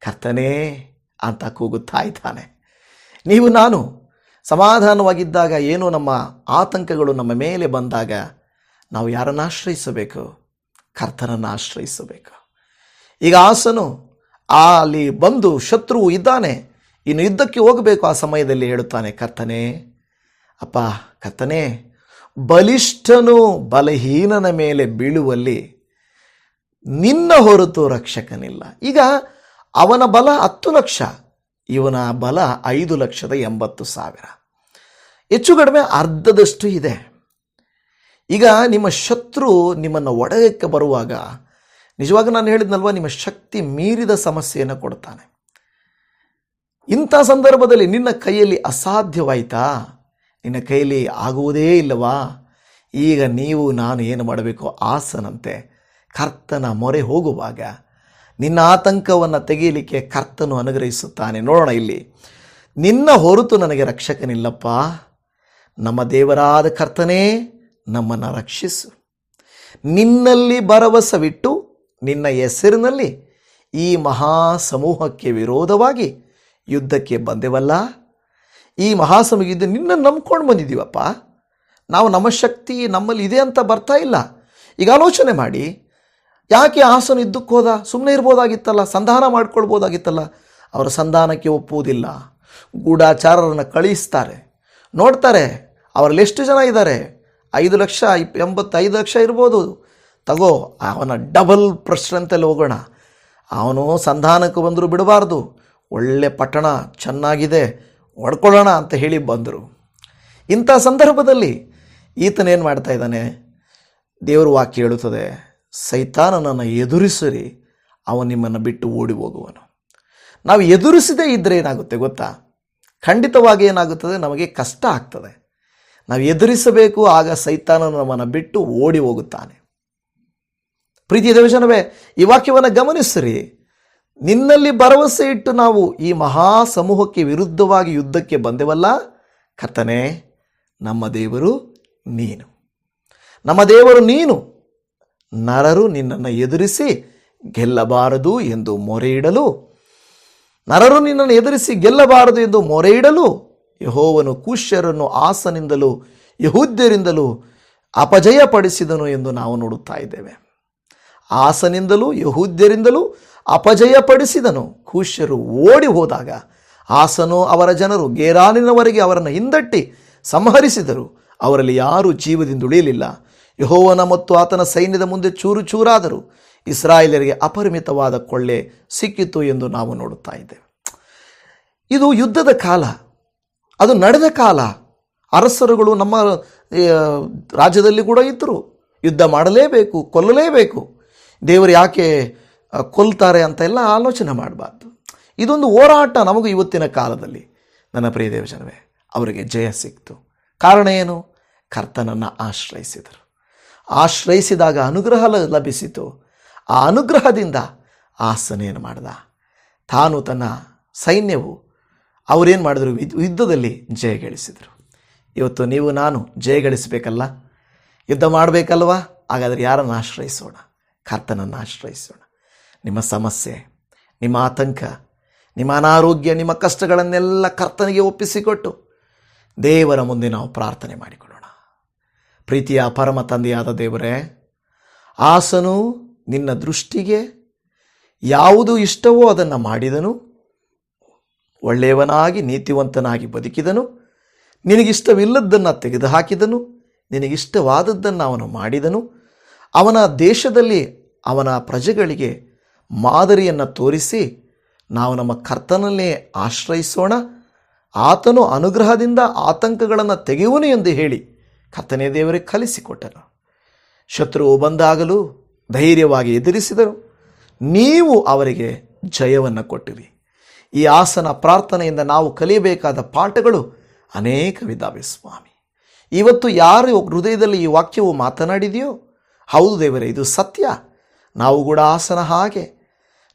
ಕರ್ತನೇ ಅಂತ ಕೂಗುತ್ತಾ ಇದ್ದಾನೆ. ನೀವು ನಾನು ಸಮಾಧಾನವಾಗಿದ್ದಾಗ ಏನೋ ನಮ್ಮ ಆತಂಕಗಳು ನಮ್ಮ ಮೇಲೆ ಬಂದಾಗ ನಾವು ಯಾರನ್ನು ಆಶ್ರಯಿಸಬೇಕು? ಕರ್ತನನ್ನು ಆಶ್ರಯಿಸಬೇಕು. ಈಗ ಆಸನು ಆ ಅಲ್ಲಿ ಬಂದು ಶತ್ರುವು ಇದ್ದಾನೆ, ಇನ್ನು ಯುದ್ಧಕ್ಕೆ ಹೋಗಬೇಕು ಆ ಸಮಯದಲ್ಲಿ ಹೇಳುತ್ತಾನೆ, ಕರ್ತನೇ, ಅಪ್ಪ, ಕರ್ತನೇ, ಬಲಿಷ್ಠನು ಬಲಹೀನನ ಮೇಲೆ ಬೀಳುವಲ್ಲಿ ನಿನ್ನ ಹೊರತು ರಕ್ಷಕನಿಲ್ಲ. ಈಗ ಅವನ ಬಲ ಹತ್ತು ಲಕ್ಷ, ಇವನ ಬಲ ಐದು ಲಕ್ಷದ ಎಂಬತ್ತು ಸಾವಿರ. ಹೆಚ್ಚು ಕಡಿಮೆ ಅರ್ಧದಷ್ಟು ಇದೆ. ಈಗ ನಿಮ್ಮ ಶತ್ರು ನಿಮ್ಮನ್ನು ಒಡೆಯಕ್ಕೆ ಬರುವಾಗ ನಿಜವಾಗ ನಾನು ಹೇಳಿದ್ನಲ್ವ, ನಿಮ್ಮ ಶಕ್ತಿ ಮೀರಿದ ಸಮಸ್ಯೆಯನ್ನು ಕೊಡ್ತಾನೆ. ಇಂಥ ಸಂದರ್ಭದಲ್ಲಿ ನಿನ್ನ ಕೈಯಲ್ಲಿ ಅಸಾಧ್ಯವಾಯಿತಾ? ನಿನ್ನ ಕೈಯಲ್ಲಿ ಆಗುವುದೇ ಇಲ್ಲವಾ? ಈಗ ನೀವು, ನಾನು ಏನು ಮಾಡಬೇಕು? ಆಸನಂತೆ ಕರ್ತನ ಮೊರೆ ಹೋಗುವಾಗ ನಿನ್ನ ಆತಂಕವನ್ನು ತೆಗೆಯಲಿಕ್ಕೆ ಕರ್ತನು ಅನುಗ್ರಹಿಸುತ್ತಾನೆ. ನೋಡೋಣ ಇಲ್ಲಿ. ನಿನ್ನ ಹೊರತು ನನಗೆ ರಕ್ಷಕನಿಲ್ಲಪ್ಪ. ನಮ್ಮ ದೇವರಾದ ಕರ್ತನೇ ನಮ್ಮನ್ನು ರಕ್ಷಿಸು. ನಿನ್ನಲ್ಲಿ ಭರವಸವಿಟ್ಟು, ನಿನ್ನ ಹೆಸರಿನಲ್ಲಿ ಈ ಮಹಾ ಸಮೂಹಕ್ಕೆ ವಿರೋಧವಾಗಿ ಯುದ್ಧಕ್ಕೆ ಬಂದೆವಲ್ಲ? ಈ ಮಹಾಸಮೂಹ ಯುದ್ಧ ನಿನ್ನನ್ನು ನಂಬ್ಕೊಂಡು ಬಂದಿದ್ದೀವಪ್ಪ. ನಾವು ನಮ್ಮ ಶಕ್ತಿ ನಮ್ಮಲ್ಲಿ ಇದೆ ಅಂತ ಬರ್ತಾ ಇಲ್ಲ. ಈಗ ಆಲೋಚನೆ ಮಾಡಿ. ಯಾಕೆ ಆಸನ ಇದ್ದಕ್ಕೆ ಹೋದ? ಸುಮ್ಮನೆ ಇರ್ಬೋದಾಗಿತ್ತಲ್ಲ, ಸಂಧಾನ ಮಾಡ್ಕೊಳ್ಬೋದಾಗಿತ್ತಲ್ಲ. ಅವರ ಸಂಧಾನಕ್ಕೆ ಒಪ್ಪುವುದಿಲ್ಲ. ಗೂಢಾಚಾರರನ್ನು ಕಳಿಸ್ತಾರೆ. ನೋಡ್ತಾರೆ, ಅವರಲ್ಲಿ ಎಷ್ಟು ಜನ ಇದ್ದಾರೆ? ಐದು ಲಕ್ಷ ಇಪ್ ಎಂಬತ್ತೈದು ಲಕ್ಷ ಇರ್ಬೋದು. ತಗೋ, ಅವನ ಡಬಲ್ ಪ್ರಶ್ನಂತಲ್ಲಿ ಹೋಗೋಣ. ಅವನು ಸಂಧಾನಕ್ಕೆ ಬಂದರೂ ಬಿಡಬಾರ್ದು. ಒಳ್ಳೆ ಪಟ್ಟಣ ಚೆನ್ನಾಗಿದೆ, ಹೊಡ್ಕೊಳ್ಳೋಣ ಅಂತ ಹೇಳಿ ಬಂದರು. ಇಂಥ ಸಂದರ್ಭದಲ್ಲಿ ಈತನೇನು ಮಾಡ್ತಾ ಇದ್ದಾನೆ? ದೇವರು ವಾಕ್ಯ ಹೇಳುತ್ತದೆ, ಸೈತಾನನನ್ನು ಎದುರಿಸಿರಿ, ಅವನು ನಿಮ್ಮನ್ನು ಬಿಟ್ಟು ಓಡಿ ಹೋಗುವನು. ನಾವು ಎದುರಿಸದೇ ಇದ್ದರೆ ಏನಾಗುತ್ತೆ ಗೊತ್ತಾ? ಖಂಡಿತವಾಗಿ ಏನಾಗುತ್ತದೆ? ನಮಗೆ ಕಷ್ಟ ಆಗ್ತದೆ. ನಾವು ಎದುರಿಸಬೇಕು, ಆಗ ಸೈತಾನನು ನಮ್ಮನ್ನು ಬಿಟ್ಟು ಓಡಿ ಹೋಗುತ್ತಾನೆ. ಪ್ರೀತಿ ದೇವಜನವೇ, ಈ ವಾಕ್ಯವನ್ನು ಗಮನಿಸಿರಿ. ನಿನ್ನಲ್ಲಿ ಭರವಸೆ ಇಟ್ಟು ನಾವು ಈ ಮಹಾ ಸಮೂಹಕ್ಕೆ ವಿರುದ್ಧವಾಗಿ ಯುದ್ಧಕ್ಕೆ ಬಂದೆವಲ್ಲ? ಕರ್ತನೆ, ನಮ್ಮ ದೇವರು ನೀನು. ನಮ್ಮ ದೇವರು ನೀನು. ನರರು ನಿನ್ನನ್ನು ಎದುರಿಸಿ ಗೆಲ್ಲಬಾರದು ಎಂದು ಮೊರೆ ಇಡಲು ನರರು ನಿನ್ನನ್ನು ಎದುರಿಸಿ ಗೆಲ್ಲಬಾರದು ಎಂದು ಮೊರೆ ಇಡಲು ಯಹೋವನು ಕುಶ್ಯರನ್ನು ಆಸನಿಂದಲೂ ಯಹೂದ್ಯರಿಂದಲೂ ಅಪಜಯಪಡಿಸಿದನು ಎಂದು ನಾವು ನೋಡುತ್ತಾ ಇದ್ದೇವೆ. ಆಸನಿಂದಲೂ ಯಹೂದ್ಯರಿಂದಲೂ ಅಪಜಯಪಡಿಸಿದನು. ಕೂಶ್ಯರು ಓಡಿ ಹೋದಾಗ ಆಸನು ಅವರ ಜನರು ಗೇರಾನಿನವರೆಗೆ ಅವರನ್ನು ಹಿಂದಟ್ಟಿ ಸಂಹರಿಸಿದರು. ಅವರಲ್ಲಿ ಯಾರೂ ಜೀವದಿಂದ ಉಳಿಯಲಿಲ್ಲ. ಯಹೋವನ ಮತ್ತು ಆತನ ಸೈನ್ಯದ ಮುಂದೆ ಚೂರು ಚೂರಾದರು. ಇಸ್ರಾಯೇಲರಿಗೆ ಅಪರಿಮಿತವಾದ ಕೊಳ್ಳೆ ಸಿಕ್ಕಿತು ಎಂದು ನಾವು ನೋಡುತ್ತಾ ಇದ್ದೇವೆ. ಇದು ಯುದ್ಧದ ಕಾಲ. ಅದು ನಡೆದ ಕಾಲ ಅರಸರುಗಳು ನಮ್ಮ ರಾಜ್ಯದಲ್ಲಿ ಕೂಡ ಇದ್ದರು. ಯುದ್ಧ ಮಾಡಲೇಬೇಕು, ಕೊಲ್ಲಲೇಬೇಕು. ದೇವರು ಯಾಕೆ ಕೊಲ್ತಾರೆ ಅಂತ ಎಲ್ಲ ಆಲೋಚನೆ ಮಾಡಬಾರ್ದು. ಇದೊಂದು ಹೋರಾಟ ನಮಗೂ ಇವತ್ತಿನ ಕಾಲದಲ್ಲಿ. ನನ್ನ ಪ್ರಿಯ ದೇವಜನವೇ, ಅವರಿಗೆ ಜಯ ಸಿಕ್ತು. ಕಾರಣ ಏನು? ಕರ್ತನನ್ನು ಆಶ್ರಯಿಸಿದರು. ಆಶ್ರಯಿಸಿದಾಗ ಅನುಗ್ರಹ ಲಭಿಸಿತು. ಆ ಅನುಗ್ರಹದಿಂದ ಆಸನೇನು ಮಾಡಿದ. ತಾನು ತನ್ನ ಸೈನ್ಯವು ಅವರೇನು ಮಾಡಿದ್ರು? ಯುದ್ಧದಲ್ಲಿ ಜಯ ಗಳಿಸಿದರು. ಇವತ್ತು ನೀವು, ನಾನು ಜಯ ಗಳಿಸಬೇಕಲ್ಲ? ಯುದ್ಧ ಮಾಡಬೇಕಲ್ವಾ? ಹಾಗಾದರೆ ಯಾರನ್ನು ಆಶ್ರಯಿಸೋಣ? ಕರ್ತನನ್ನು ಆಶ್ರಯಿಸೋಣ. ನಿಮ್ಮ ಸಮಸ್ಯೆ, ನಿಮ್ಮ ಆತಂಕ, ನಿಮ್ಮ ಅನಾರೋಗ್ಯ, ನಿಮ್ಮ ಕಷ್ಟಗಳನ್ನೆಲ್ಲ ಕರ್ತನಿಗೆ ಒಪ್ಪಿಸಿಕೊಟ್ಟು ದೇವರ ಮುಂದೆ ನಾವು ಪ್ರಾರ್ಥನೆ ಮಾಡಿಕೊಳ್ಳೋಣ. ಪ್ರೀತಿಯ ಪರಮ ತಂದೆಯಾದ ದೇವರೇ, ಆಸನು ನಿನ್ನ ದೃಷ್ಟಿಗೆ ಯಾವುದು ಇಷ್ಟವೋ ಅದನ್ನು ಮಾಡಿದನು. ಒಳ್ಳೆಯವನಾಗಿ, ನೀತಿವಂತನಾಗಿ ಬದುಕಿದನು. ನಿನಗಿಷ್ಟವಿಲ್ಲದ್ದನ್ನು ತೆಗೆದುಹಾಕಿದನು. ನಿನಗಿಷ್ಟವಾದದ್ದನ್ನು ಅವನು ಮಾಡಿದನು. ಅವನ ದೇಶದಲ್ಲಿ ಅವನ ಪ್ರಜೆಗಳಿಗೆ ಮಾದರಿಯನ್ನು ತೋರಿಸಿ ನಾವು ನಮ್ಮ ಕರ್ತನಲ್ಲೇ ಆಶ್ರಯಿಸೋಣ. ಆತನು ಅನುಗ್ರಹದಿಂದ ಆತಂಕಗಳನ್ನು ತೆಗೆಯುವನು ಎಂದು ಹೇಳಿ ಕರ್ತನೇ ದೇವರೇ ಕಲಿಸಿಕೊಟ್ಟನು. ಶತ್ರುವು ಬಂದಾಗಲೂ ಧೈರ್ಯವಾಗಿ ಎದುರಿಸಿದರು. ನೀವು ಅವರಿಗೆ ಜಯವನ್ನು ಕೊಟ್ಟಿರಿ. ಈ ಆಸನ ಪ್ರಾರ್ಥನೆಯಿಂದ ನಾವು ಕಲಿಯಬೇಕಾದ ಪಾಠಗಳು ಅನೇಕವಿದ್ದಾವೆ ಸ್ವಾಮಿ. ಇವತ್ತು ಯಾರು ಹೃದಯದಲ್ಲಿ ಈ ವಾಕ್ಯವು ಮಾತನಾಡಿದೆಯೋ? ಹೌದು ದೇವರೇ, ಇದು ಸತ್ಯ. ನಾವು ಕೂಡ ಆಸನ ಹಾಗೆ.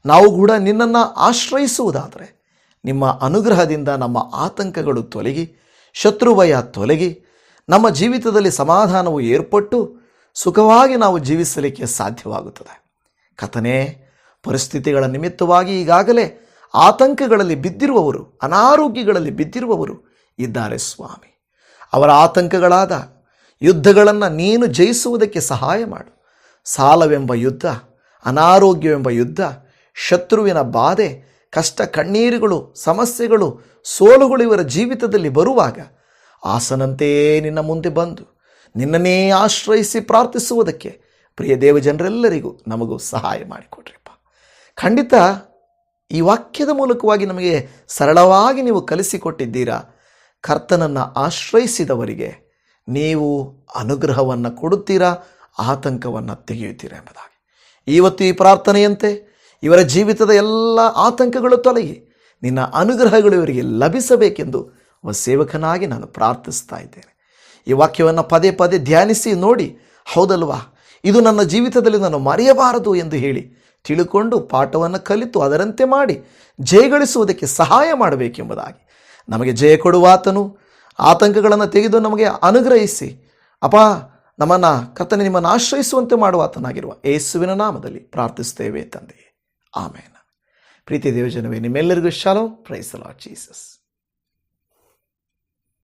ನಾವು ಕೂಡ ನಿನ್ನನ್ನು ಆಶ್ರಯಿಸುವುದಾದರೆ ನಿಮ್ಮ ಅನುಗ್ರಹದಿಂದ ನಮ್ಮ ಆತಂಕಗಳು ತೊಲಗಿ, ಶತ್ರುಭಯ ತೊಲಗಿ, ನಮ್ಮ ಜೀವಿತದಲ್ಲಿ ಸಮಾಧಾನವು ಏರ್ಪಟ್ಟು ಸುಖವಾಗಿ ನಾವು ಜೀವಿಸಲಿಕ್ಕೆ ಸಾಧ್ಯವಾಗುತ್ತದೆ. ಕಥನೆ ಪರಿಸ್ಥಿತಿಗಳ ನಿಮಿತ್ತವಾಗಿ ಈಗಾಗಲೇ ಆತಂಕಗಳಲ್ಲಿ ಬಿದ್ದಿರುವವರು, ಅನಾರೋಗ್ಯಗಳಲ್ಲಿ ಬಿದ್ದಿರುವವರು ಇದ್ದಾರೆ ಸ್ವಾಮಿ. ಅವರ ಆತಂಕಗಳಾದ ಯುದ್ಧಗಳನ್ನು ನೀನು ಜಯಿಸುವುದಕ್ಕೆ ಸಹಾಯ ಮಾಡು. ಸಾಲವೆಂಬ ಯುದ್ಧ, ಅನಾರೋಗ್ಯವೆಂಬ ಯುದ್ಧ, ಶತ್ರುವಿನ ಬಾಧೆ, ಕಷ್ಟ ಕಣ್ಣೀರುಗಳು, ಸಮಸ್ಯೆಗಳು, ಸೋಲುಗಳು ಇವರ ಜೀವಿತದಲ್ಲಿ ಬರುವಾಗ ಆಸನಂತೆಯೇ ನಿನ್ನ ಮುಂದೆ ಬಂದು ನಿನ್ನನ್ನೇ ಆಶ್ರಯಿಸಿ ಪ್ರಾರ್ಥಿಸುವುದಕ್ಕೆ ಪ್ರಿಯ ದೇವಜನರೆಲ್ಲರಿಗೂ ನಮಗೂ ಸಹಾಯ ಮಾಡಿಕೊಡ್ರಿಪ್ಪ. ಖಂಡಿತ ಈ ವಾಕ್ಯದ ಮೂಲಕವಾಗಿ ನಮಗೆ ಸರಳವಾಗಿ ನೀವು ಕಲಿಸಿಕೊಟ್ಟಿದ್ದೀರಾ? ಕರ್ತನನ್ನು ಆಶ್ರಯಿಸಿದವರಿಗೆ ನೀವು ಅನುಗ್ರಹವನ್ನು ಕೊಡುತ್ತೀರಾ? ಆತಂಕವನ್ನು ತೆಗೆಯುತ್ತೀರಾ ಎಂಬುದಾಗಿ. ಇವತ್ತು ಈ ಪ್ರಾರ್ಥನೆಯಂತೆ ಇವರ ಜೀವಿತದ ಎಲ್ಲ ಆತಂಕಗಳು ತೊಲಗಿ ನಿನ್ನ ಅನುಗ್ರಹಗಳು ಇವರಿಗೆ ಲಭಿಸಬೇಕೆಂದು ಒಬ್ಬ ಸೇವಕನಾಗಿ ನಾನು ಪ್ರಾರ್ಥಿಸ್ತಾ ಇದ್ದೇನೆ. ಈ ವಾಕ್ಯವನ್ನು ಪದೇ ಪದೇ ಧ್ಯಾನಿಸಿ ನೋಡಿ, ಹೌದಲ್ವಾ? ಇದು ನನ್ನ ಜೀವಿತದಲ್ಲಿ ನಾನು ಮರೆಯಬಾರದು ಎಂದು ಹೇಳಿ ತಿಳುಕೊಂಡು ಪಾಠವನ್ನು ಕಲಿತು ಅದರಂತೆ ಮಾಡಿ ಜಯಗಳಿಸುವುದಕ್ಕೆ ಸಹಾಯ ಮಾಡಬೇಕೆಂಬುದಾಗಿ. ನಮಗೆ ಜಯ ಕೊಡುವಾತನು ಆತಂಕಗಳನ್ನು ತೆಗೆದು ನಮಗೆ ಅನುಗ್ರಹಿಸಿ. ಅಪ ನಮ್ಮನ್ನು ಕರ್ತನೆ ನಿಮ್ಮನ್ನು ಆಶ್ರಯಿಸುವಂತೆ ಮಾಡುವಾತನಾಗಿರುವ ಯೇಸುವಿನ ನಾಮದಲ್ಲಿ ಪ್ರಾರ್ಥಿಸುತ್ತೇವೆ ತಂದೆ. ಆಮೇಲೆ ಪ್ರೀತಿ ದೇವಜನವೇ, ನಿಮ್ಮೆಲ್ಲರಿಗೂ ಶಾಲೋ. ಪ್ರೈಸಲಾ ಜೀಸಸ್